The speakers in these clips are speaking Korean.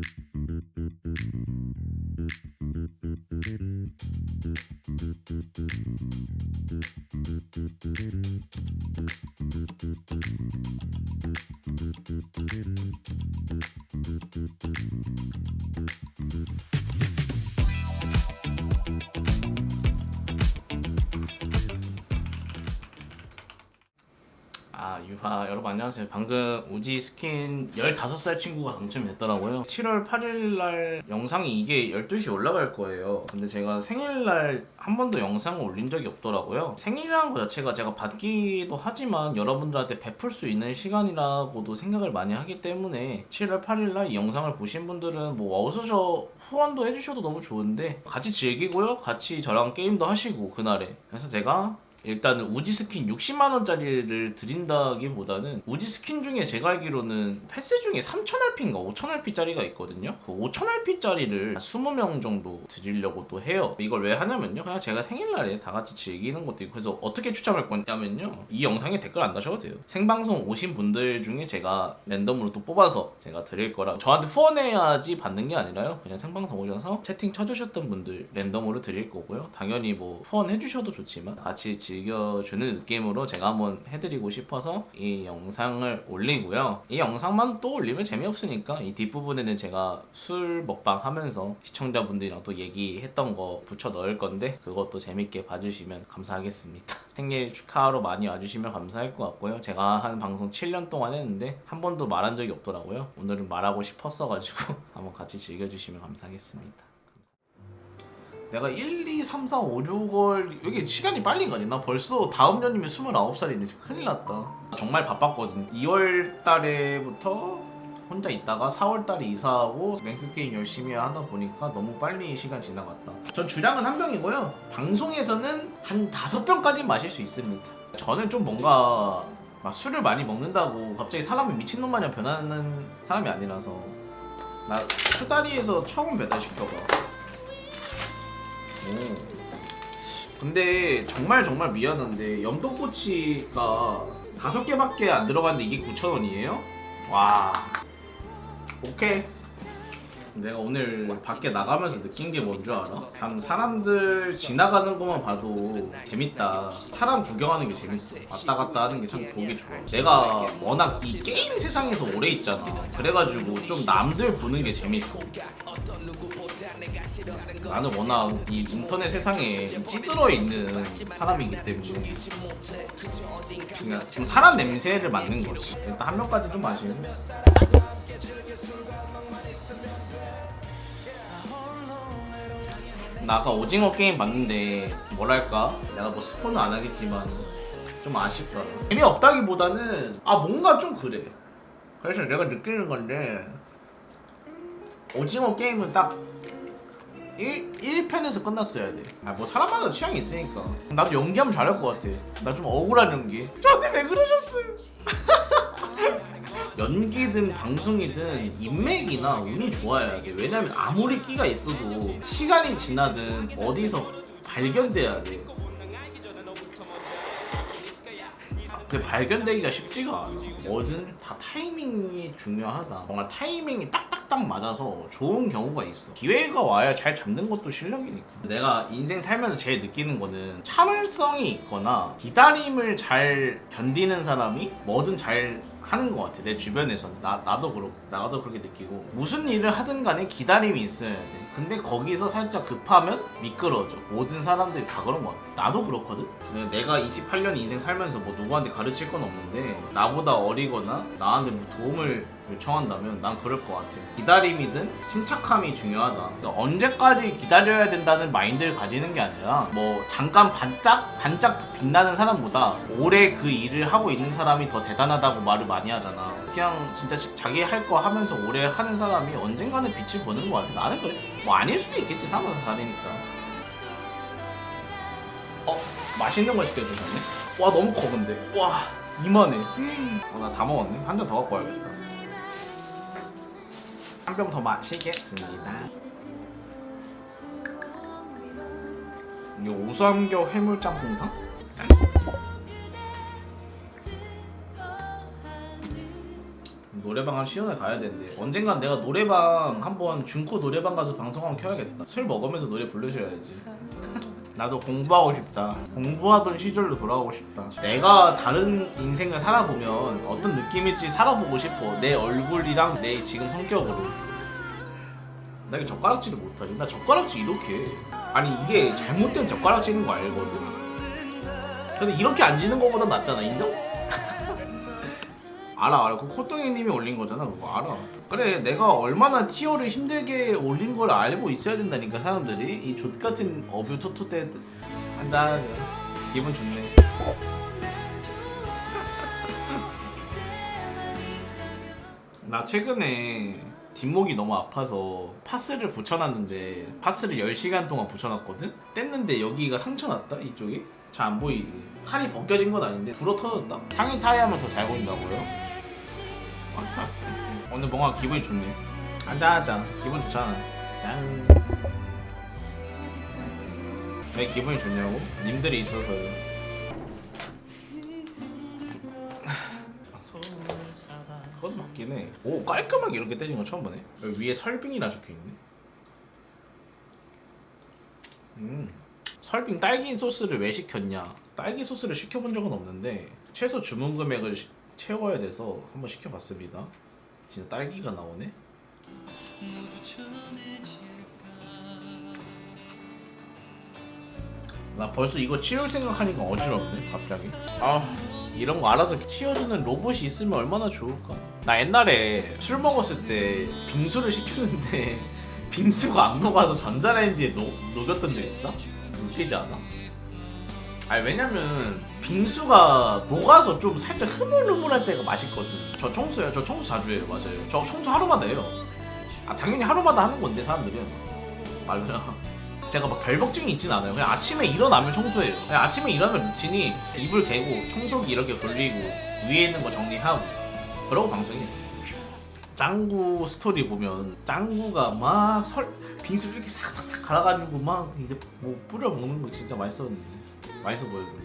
thank you 아 유하 여러분 안녕하세요. 방금 우지 스킨 15살 친구가 당첨이 됐더라고요. 7월 8일 날 영상이 이게 12시에 올라갈 거예요. 근데 제가 생일날 한 번도 영상을 올린 적이 없더라고요. 생일이라는 것 자체가 제가 받기도 하지만 여러분들한테 베풀 수 있는 시간이라고도 생각을 많이 하기 때문에 7월 8일 날 이 영상을 보신 분들은 뭐 와우소저 후원도 해주셔도 너무 좋은데 같이 즐기고요. 같이 저랑 게임도 하시고 그날에. 그래서 제가 일단은 우지 스킨 60만 원짜리를 드린다기보다는 우지 스킨 중에 제가 알기로는 패스 중에 3000RP인가 5000RP짜리가 있거든요. 그 5000RP짜리를 20명 정도 드리려고 또 해요. 이걸 왜 하냐면요. 그냥 제가 생일날에 다 같이 즐기는 것도 있고 그래서 어떻게 추첨할 거냐면요. 이 영상에 댓글 안 다셔도 돼요. 생방송 오신 분들 중에 제가 랜덤으로 또 뽑아서 제가 드릴 거라 저한테 후원해야지 받는 게 아니라요. 그냥 생방송 오셔서 채팅 쳐주셨던 분들 랜덤으로 드릴 거고요. 당연히 뭐 후원해 주셔도 좋지만 같이 즐겨주는 느낌으로 제가 한번 해드리고 싶어서 이 영상을 올리고요. 이 영상만 또 올리면 재미없으니까 이 뒷부분에는 제가 술 먹방 하면서 시청자분들이랑 또 얘기했던 거 붙여 넣을 건데 그것도 재밌게 봐주시면 감사하겠습니다. 생일 축하하러 많이 와주시면 감사할 것 같고요. 제가 한 방송 7년 동안 했는데 한 번도 말한 적이 없더라고요. 오늘은 말하고 싶었어가지고 한번 같이 즐겨주시면 감사하겠습니다. 내가 1, 2, 3, 4, 5, 6월 여기 시간이 빨리 가니? 나 벌써 다음 년이면 29살인데 진짜 큰일 났다. 정말 바빴거든. 2월 달에부터 혼자 있다가 4월 달에 이사하고 랭크 게임 열심히 하다 보니까 너무 빨리 시간 지나갔다. 전 주량은 한 병이고요. 방송에서는 한 다섯 병까지 마실 수 있습니다. 저는 좀 뭔가 막 술을 많이 먹는다고 갑자기 사람이 미친놈 마냥 변하는 사람이 아니라서. 나 수다리에서 처음 배달시켜봐. 오. 근데 정말 정말 미안한데 염동꼬치가 다섯 개밖에 안 들어갔는데 이게 9,000원이에요? 와. 오케이. 내가 오늘 밖에 나가면서 느낀 게 뭔 줄 알아? 참 사람들 지나가는 것만 봐도 재밌다. 사람 구경하는 게 재밌어. 왔다 갔다 하는 게 참 보기 좋아. 내가 워낙 이 게임 세상에서 오래 있잖아. 그래가지고 좀 남들 보는 게 재밌어. 나는 워낙 이 인터넷 세상에 찌들어 있는 사람이기 때문에 그냥 좀 사람 냄새를 맡는 거지. 일단 한 명까지 좀 마시면. 나 아까 오징어 게임 봤는데 뭐랄까 내가 뭐 스포는 안 하겠지만 좀 아쉽더라 재미없다기보다는 아 뭔가 좀 그래 그래서 내가 느끼는 건데 오징어 게임은 딱 1, 1편에서 끝났어야 돼. 아, 뭐 사람마다 취향이 있으니까. 나도 연기하면 잘할 것 같아. 나 좀 억울한 연기. 저한테 왜 그러셨어요? 연기든 방송이든 인맥이나 운이 좋아야 돼. 왜냐면 아무리 끼가 있어도 시간이 지나든 어디서 발견돼야 돼. 그 발견되기가 쉽지가 않아. 뭐든 다 타이밍이 중요하다. 뭔가 타이밍이 딱딱딱 맞아서 좋은 경우가 있어. 기회가 와야 잘 잡는 것도 실력이니까. 내가 인생 살면서 제일 느끼는 거는 참을성이 있거나 기다림을 잘 견디는 사람이 뭐든 잘 하는 것 같아 내 주변에서는. 나, 나도 그렇고 나도 그렇게 느끼고. 무슨 일을 하든 간에 기다림이 있어야 돼. 근데 거기서 살짝 급하면 미끄러져. 모든 사람들이 다 그런 것 같아. 나도 그렇거든? 내가 28년 인생 살면서 뭐 누구한테 가르칠 건 없는데 나보다 어리거나 나한테 뭐 도움을 요청한다면 난 그럴 것 같아. 기다림이든 침착함이 중요하다. 그러니까 언제까지 기다려야 된다는 마인드를 가지는 게 아니라 뭐 잠깐 반짝 반짝 빛나는 사람보다 오래 그 일을 하고 있는 사람이 더 대단하다고 말을 많이 하잖아. 그냥 진짜 자기 할 거 하면서 오래 하는 사람이 언젠가는 빛을 보는 것 같아. 나는 그래. 뭐 아닐 수도 있겠지 사람마다 다르니까. 어 맛있는 거 시켜주셨네? 와 너무 커 근데? 와 이만해. 어, 나 다 먹었네. 한 잔 더 갖고 와야겠다 한 병 더 마시겠습니다. 이게 오삼겨 해물짬뽕탕? 노래방 한 시원하게 가야 된대 언젠간 내가 노래방 한번 중코 노래방 가서 방송 한번 켜야겠다. 술 먹으면서 노래 부르셔야지 나도 공부하고 싶다. 공부하던 시절로 돌아가고 싶다. 내가 다른 인생을 살아보면 어떤 느낌일지 살아보고 싶어. 내 얼굴이랑 내 지금 성격으로. 나 이게 젓가락질을 못하지. 나 젓가락질 이렇게 해. 아니 이게 잘못된 젓가락질인 거 알거든. 근데 이렇게 앉는 거보다 낫잖아. 인정? 알아 알아. 그 코똥이님이 올린 거잖아 그거 알아. 그래 내가 얼마나 티어를 힘들게 올린 걸 알고 있어야 된다니까 사람들이. 이 족같은 어뷰 토토 때 한잔 기분 좋네. 나 최근에 뒷목이 너무 아파서 파스를 붙여놨는데 파스를 10시간 동안 붙여놨거든? 뗐는데 여기가 상처 났다 이쪽이? 잘 안 보이지. 살이 벗겨진 건 아닌데 불어 터졌다? 상의 타이 하면 더 잘 보인다고요? 오늘 뭔가 기분이 좋네 한잔하자 기분 좋잖아 짠 왜 기분이 좋냐고? 님들이 있어서요 그것도 맞긴 해. 오 깔끔하게 이렇게 떼진 거 처음 보네. 여기 위에 설빙이라 적혀 있네. 음 설빙 딸기 소스를 왜 시켰냐? 딸기 소스를 시켜본 적은 없는데 최소 주문 금액을 시- 채워야 돼서 한번 시켜봤습니다. 진짜 딸기가 나오네. 나 벌써 이거 치울 생각하니까 어지럽네 갑자기 아 이런 거 알아서 치워주는 로봇이 있으면 얼마나 좋을까 나 옛날에 술 먹었을 때 빙수를 시켰는데 빙수가 안 녹아서 전자레인지에 녹, 녹였던 적 있다? 웃기지 않아? 아니 왜냐면 빙수가 녹아서 좀 살짝 흐물흐물할 때가 맛있거든. 저 청소요. 저 청소 자주 해요. 맞아요. 저 청소 하루마다 해요. 아 당연히 하루마다 하는 건데 사람들은. 말로요 제가 막 별복증이 있진 않아요. 그냥 아침에 일어나면 청소해요. 그냥 아침에 일어나면 루틴이 이불 개고 청소기 이렇게 돌리고 위에 있는 거 정리하고 그러고 방송해. 짱구 스토리 보면 짱구가 막 설 빙수 이렇게 싹싹싹 갈아가지고 막 이제 뭐 뿌려 먹는 거 진짜 맛있었는데 맛있어 보이고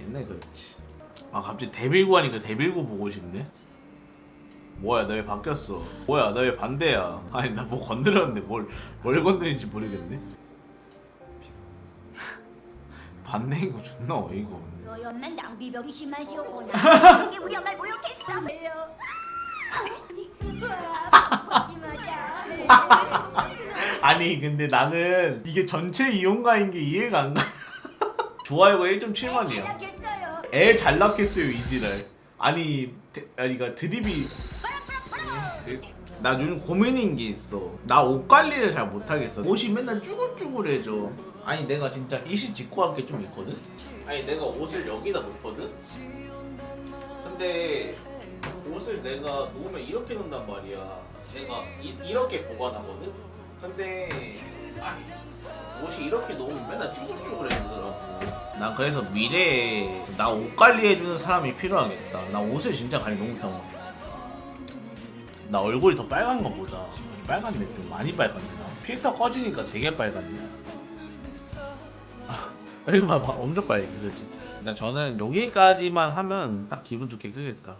옛날 그랬지. 아 갑자기 데빌고 하니까 데빌고 보고 싶네. 뭐야 나 왜 바뀌었어 뭐야 나 왜 반대야 아니 나 뭐 건드렸는데 뭘, 뭘 건드린지 모르겠네 반대인 거 존나 어이가 없네 너였는 낭비벽이 심하시오구나. 이게 우리 엄마를 모욕했어. 왜요? 보지 마자. 아니 근데 나는 이게 전체 이용가인 게 이해가 안 가 좋아요가 1.7만이야. 잘하겠어요. 애잘 낳겠어요 이지랄. 아니 데, 아니 그니까 드립이. 나 요즘 고민인 게 있어. 나 옷 관리를 잘 못하겠어. 옷이 맨날 쭈글쭈글해져. 아니 내가 진짜 이시 짓고 할 게 좀 있거든? 아니 내가 옷을 여기다 놓거든? 근데 옷을 내가 놓으면 이렇게 놓는단 말이야. 내가 이, 이렇게 보관하거든? 근데 아, 옷이 이렇게 놓으면 맨날 쭈글쭈글해지더라고. 난 그래서 미래에 나 옷 관리해주는 사람이 필요하겠다. 나 옷을 진짜 관리 너무 못하고 나 얼굴이 더 빨간 거 보자. 빨간데 좀 많이 빨간데. 나 필터 꺼지니까 되게 빨간데. 아 여기 봐봐. 엄청 그지. 일단 저는 여기까지만 하면 딱 기분 좋게 끄겠다